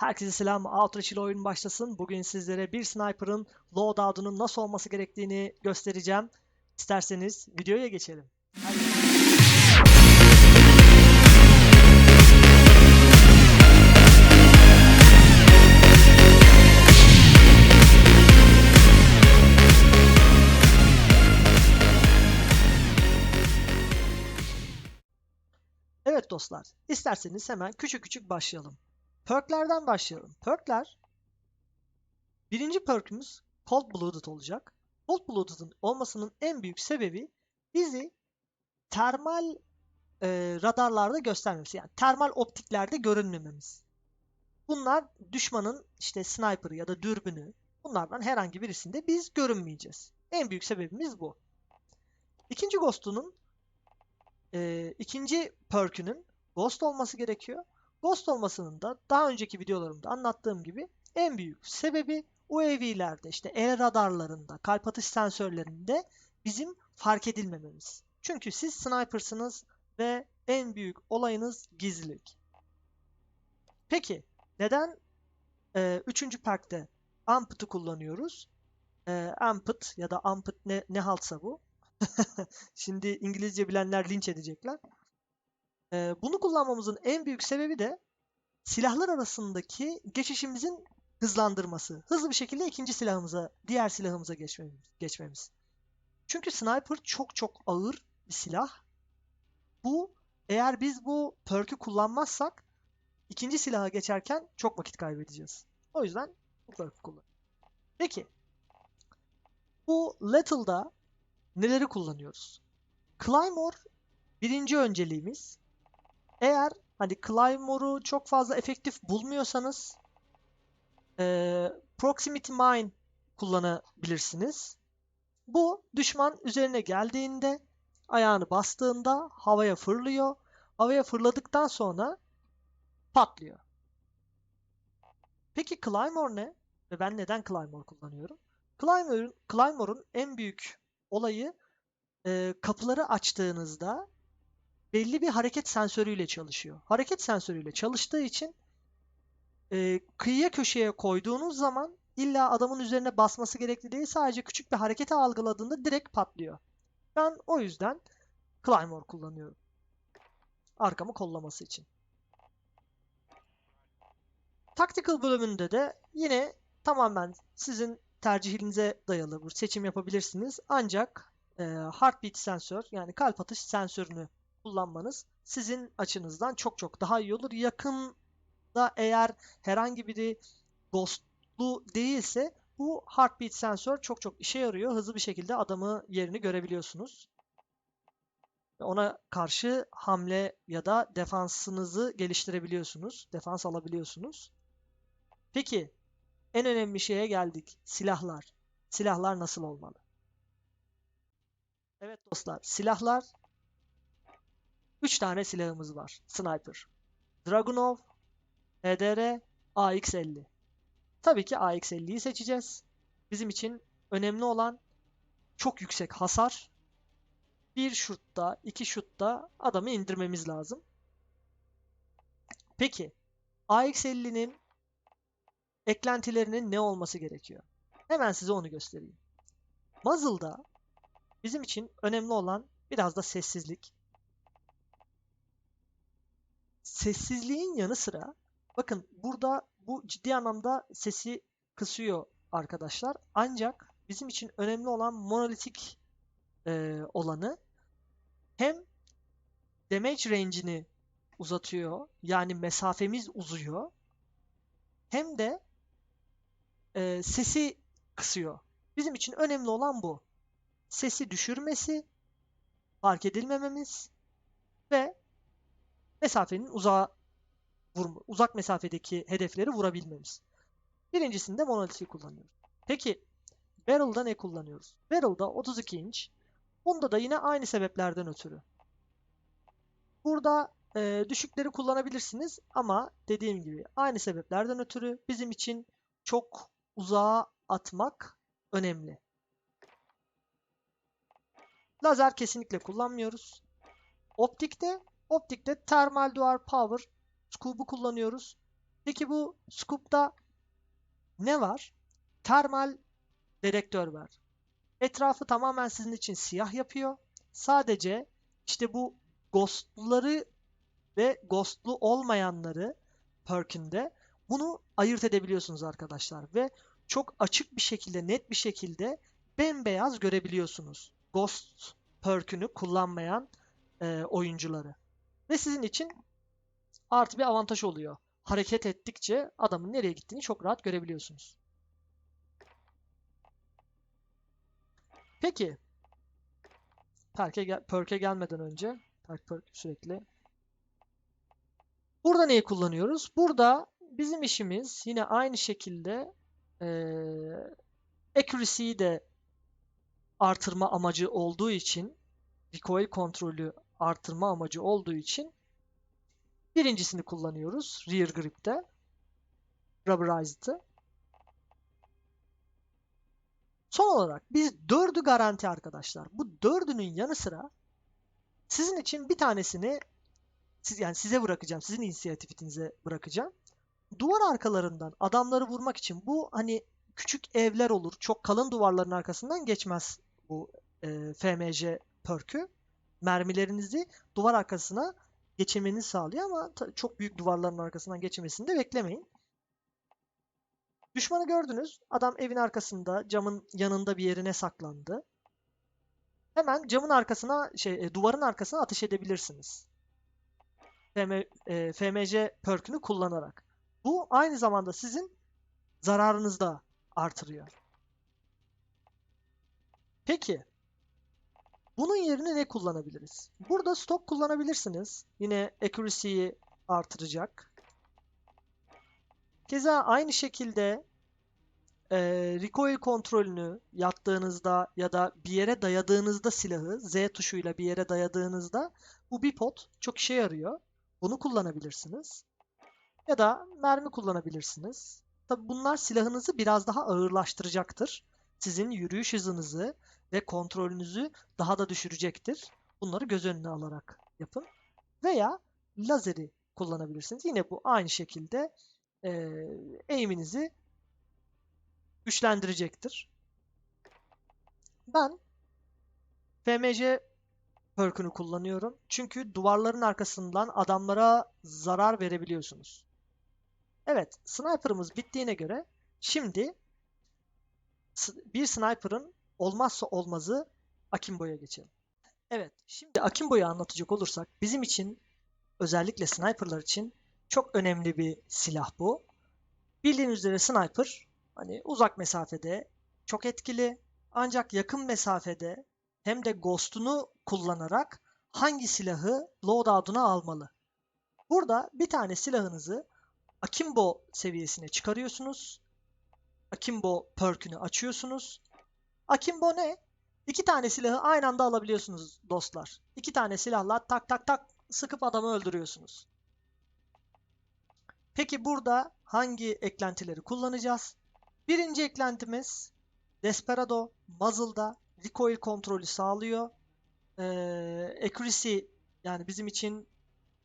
Herkese selam. Outreach ile oyun başlasın. Bugün sizlere bir sniper'ın loadout'unun nasıl olması gerektiğini göstereceğim. İsterseniz videoya geçelim. Evet dostlar, isterseniz hemen küçük küçük başlayalım. Perklerden başlayalım. Perkler, birinci perkümüz Cold Blooded olacak. Cold Blooded'ın olmasının en büyük sebebi bizi termal e, radarlarda göstermemesi. Yani termal optiklerde görünmememiz. Bunlar düşmanın işte sniper'ı ya da dürbünü bunlardan herhangi birisinde biz görünmeyeceğiz. En büyük sebebimiz bu. İkinci Ghost'unun e, ikinci perk'ünün Ghost olması gerekiyor. Ghost olmasının da daha önceki videolarımda anlattığım gibi en büyük sebebi UAV'lerde işte el radarlarında, kalp atış sensörlerinde bizim fark edilmememiz. Çünkü siz sniper'sınız ve en büyük olayınız gizlilik. Peki neden e, üçüncü perk'te Amput'u kullanıyoruz? E, Amput ya da Amput ne, ne haltsa bu. Şimdi İngilizce bilenler linç edecekler. Ee, bunu kullanmamızın en büyük sebebi de silahlar arasındaki geçişimizin hızlandırması. Hızlı bir şekilde ikinci silahımıza, diğer silahımıza geçmemiz. geçmemiz. Çünkü sniper çok çok ağır bir silah. Bu eğer biz bu perk'ü kullanmazsak ikinci silaha geçerken çok vakit kaybedeceğiz. O yüzden bu perk'ü kullan. Peki. Bu Lethal'da neleri kullanıyoruz? Claymore birinci önceliğimiz. Eğer hani Claymore'u çok fazla efektif bulmuyorsanız eee, Proximity Mine kullanabilirsiniz. Bu düşman üzerine geldiğinde ayağını bastığında havaya fırlıyor. Havaya fırladıktan sonra patlıyor. Peki Claymore ne? Ve ben neden Claymore kullanıyorum? Claymore'un Claymore'un en büyük olayı e, kapıları açtığınızda belli bir hareket sensörüyle çalışıyor. Hareket sensörüyle çalıştığı için e, kıyıya köşeye koyduğunuz zaman illa adamın üzerine basması gerekli değil. Sadece küçük bir hareketi algıladığında direkt patlıyor. Ben o yüzden Claymore kullanıyorum. Arkamı kollaması için. Tactical bölümünde de yine tamamen sizin tercihinize dayalı bir seçim yapabilirsiniz. Ancak e, heartbeat sensör yani kalp atış sensörünü kullanmanız sizin açınızdan çok çok daha iyi olur. Yakında eğer herhangi biri ghostlu değilse bu heartbeat sensör çok çok işe yarıyor. Hızlı bir şekilde adamı yerini görebiliyorsunuz. Ona karşı hamle ya da defansınızı geliştirebiliyorsunuz. Defans alabiliyorsunuz. Peki en önemli şeye geldik. Silahlar. Silahlar nasıl olmalı? Evet dostlar, silahlar 3 tane silahımız var. Sniper. Dragunov, HDR, AX50. Tabii ki AX50'yi seçeceğiz. Bizim için önemli olan çok yüksek hasar. Bir şutta, iki şutta adamı indirmemiz lazım. Peki, AX50'nin eklentilerinin ne olması gerekiyor? Hemen size onu göstereyim. Muzzle'da bizim için önemli olan biraz da sessizlik. Sessizliğin yanı sıra bakın burada bu ciddi anlamda sesi kısıyor arkadaşlar. Ancak bizim için önemli olan monolitik e, olanı hem damage range'ini uzatıyor yani mesafemiz uzuyor hem de e, sesi kısıyor. Bizim için önemli olan bu. Sesi düşürmesi, fark edilmememiz ve mesafenin uzağa vurma, uzak mesafedeki hedefleri vurabilmemiz. Birincisinde monoliti kullanıyoruz. Peki Barrel'da ne kullanıyoruz? Barrel'da 32 inç. Bunda da yine aynı sebeplerden ötürü. Burada e, düşükleri kullanabilirsiniz ama dediğim gibi aynı sebeplerden ötürü bizim için çok uzağa atmak önemli. Lazer kesinlikle kullanmıyoruz. Optikte, optikte Thermal Dual Power Scope'u kullanıyoruz. Peki bu scoop'ta ne var? Termal dedektör var. Etrafı tamamen sizin için siyah yapıyor. Sadece işte bu ghostluları ve ghostlu olmayanları perk'ünde bunu ayırt edebiliyorsunuz arkadaşlar ve çok açık bir şekilde, net bir şekilde bembeyaz görebiliyorsunuz. Ghost perk'ünü kullanmayan e, oyuncuları. Ve sizin için artı bir avantaj oluyor. Hareket ettikçe adamın nereye gittiğini çok rahat görebiliyorsunuz. Peki. Perk'e gel perk'e gelmeden önce perk perk sürekli. Burada neyi kullanıyoruz? Burada bizim işimiz yine aynı şekilde eee accuracy'yi de artırma amacı olduğu için recoil kontrolü artırma amacı olduğu için birincisini kullanıyoruz rear grip'te rubberized'ı. Son olarak biz dördü garanti arkadaşlar. Bu dördünün yanı sıra sizin için bir tanesini siz, yani size bırakacağım. Sizin inisiyatifinize bırakacağım. Duvar arkalarından adamları vurmak için bu hani küçük evler olur. Çok kalın duvarların arkasından geçmez bu e, FMC perk'ü. Mermilerinizi duvar arkasına geçirmenizi sağlıyor ama çok büyük duvarların arkasından geçirmesini de beklemeyin. Düşmanı gördünüz. Adam evin arkasında, camın yanında bir yerine saklandı. Hemen camın arkasına, şey, e, duvarın arkasına ateş edebilirsiniz. FM, e, FMC perk'ünü kullanarak. Bu aynı zamanda sizin zararınızı da artırıyor. Peki, bunun yerine ne kullanabiliriz? Burada stok kullanabilirsiniz. Yine accuracy'yi artıracak. Keza aynı şekilde e, recoil kontrolünü yattığınızda ya da bir yere dayadığınızda silahı Z tuşuyla bir yere dayadığınızda bu bipod çok işe yarıyor. Bunu kullanabilirsiniz. Ya da mermi kullanabilirsiniz. Tabi bunlar silahınızı biraz daha ağırlaştıracaktır. Sizin yürüyüş hızınızı ve kontrolünüzü daha da düşürecektir. Bunları göz önüne alarak yapın. Veya lazeri kullanabilirsiniz. Yine bu aynı şekilde e, aim'inizi güçlendirecektir. Ben FMC perk'ünü kullanıyorum. Çünkü duvarların arkasından adamlara zarar verebiliyorsunuz. Evet, sniper'ımız bittiğine göre şimdi bir sniper'ın olmazsa olmazı Akimbo'ya geçelim. Evet, şimdi Akimbo'yu anlatacak olursak bizim için özellikle sniper'lar için çok önemli bir silah bu. Bildiğiniz üzere sniper hani uzak mesafede çok etkili ancak yakın mesafede hem de ghost'unu kullanarak hangi silahı loadout'una almalı. Burada bir tane silahınızı Akimbo seviyesine çıkarıyorsunuz. Akimbo perk'ünü açıyorsunuz. Akimbo ne? İki tane silahı aynı anda alabiliyorsunuz dostlar. İki tane silahla tak tak tak sıkıp adamı öldürüyorsunuz. Peki burada hangi eklentileri kullanacağız? Birinci eklentimiz Desperado muzzle'da recoil kontrolü sağlıyor. Ee, accuracy yani bizim için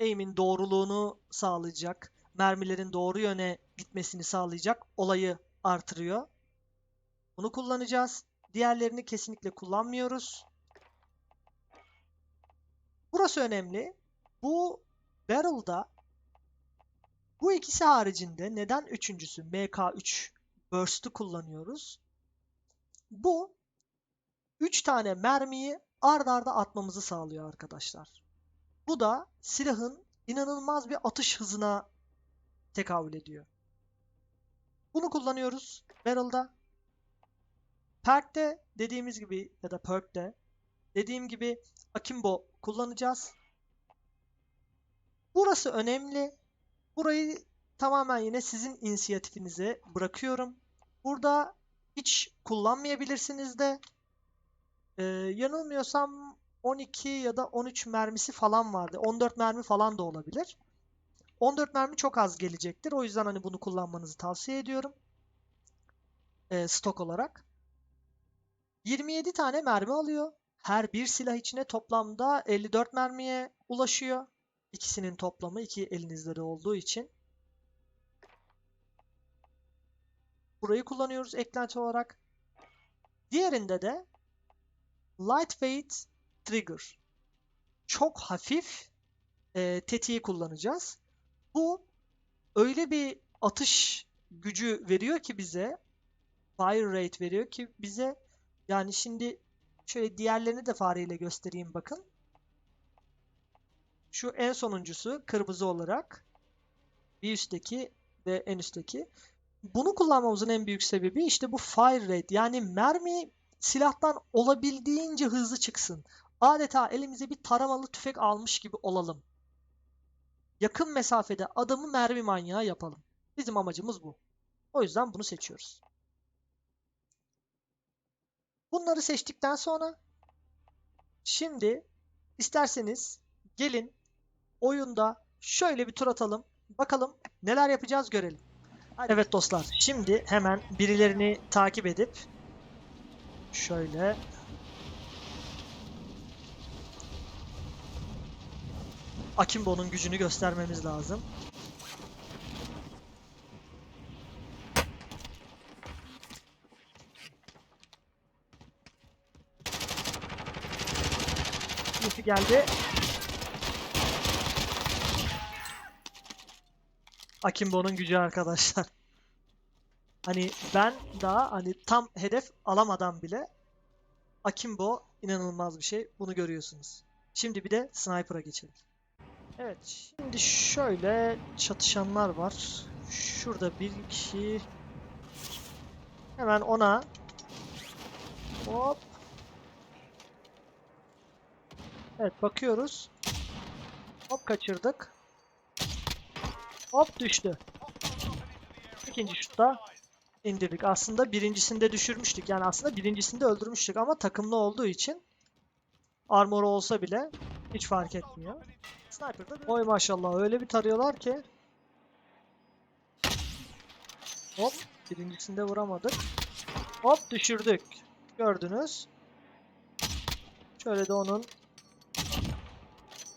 aim'in doğruluğunu sağlayacak. Mermilerin doğru yöne gitmesini sağlayacak. Olayı artırıyor. Bunu kullanacağız. Diğerlerini kesinlikle kullanmıyoruz. Burası önemli. Bu barrel'da bu ikisi haricinde neden üçüncüsü MK3 Burst'ü kullanıyoruz? Bu 3 tane mermiyi ard arda atmamızı sağlıyor arkadaşlar. Bu da silahın inanılmaz bir atış hızına tekabül ediyor. Bunu kullanıyoruz barrel'da. Perk'te dediğimiz gibi ya da perk'te dediğim gibi akimbo kullanacağız. Burası önemli. Burayı tamamen yine sizin inisiyatifinize bırakıyorum. Burada hiç kullanmayabilirsiniz de. Ee, yanılmıyorsam 12 ya da 13 mermisi falan vardı. 14 mermi falan da olabilir. 14 mermi çok az gelecektir. O yüzden hani bunu kullanmanızı tavsiye ediyorum. Ee, stok olarak. 27 tane mermi alıyor. Her bir silah içine toplamda 54 mermiye ulaşıyor. İkisinin toplamı iki elinizde de olduğu için. Burayı kullanıyoruz eklenti olarak. Diğerinde de Lightweight Trigger. Çok hafif e, tetiği kullanacağız. Bu öyle bir atış gücü veriyor ki bize fire rate veriyor ki bize yani şimdi şöyle diğerlerini de fareyle göstereyim bakın. Şu en sonuncusu kırmızı olarak bir üstteki ve en üstteki. Bunu kullanmamızın en büyük sebebi işte bu fire rate. Yani mermi silahtan olabildiğince hızlı çıksın. Adeta elimize bir taramalı tüfek almış gibi olalım. Yakın mesafede adamı mermi manyağı yapalım. Bizim amacımız bu. O yüzden bunu seçiyoruz. Bunları seçtikten sonra şimdi isterseniz gelin oyunda şöyle bir tur atalım. Bakalım neler yapacağız görelim. Evet dostlar şimdi hemen birilerini takip edip şöyle Akimbo'nun gücünü göstermemiz lazım. Birisi geldi. Akimbo'nun gücü arkadaşlar. Hani ben daha hani tam hedef alamadan bile Akimbo inanılmaz bir şey. Bunu görüyorsunuz. Şimdi bir de Sniper'a geçelim. Evet, şimdi şöyle çatışanlar var. Şurada bir kişi. Hemen ona hop. Evet, bakıyoruz. Hop kaçırdık. Hop düştü. İkinci şutta indirdik. Aslında birincisinde düşürmüştük. Yani aslında birincisinde öldürmüştük ama takımlı olduğu için armor olsa bile hiç fark etmiyor. Sniper'da Oy maşallah öyle bir tarıyorlar ki. Hop birincisinde vuramadık. Hop düşürdük. Gördünüz. Şöyle de onun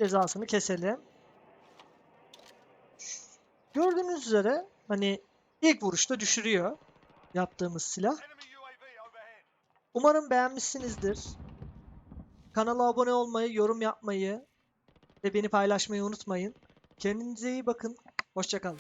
cezasını keselim. Gördüğünüz üzere hani ilk vuruşta düşürüyor yaptığımız silah. Umarım beğenmişsinizdir. Kanala abone olmayı, yorum yapmayı ve beni paylaşmayı unutmayın. Kendinize iyi bakın. Hoşçakalın.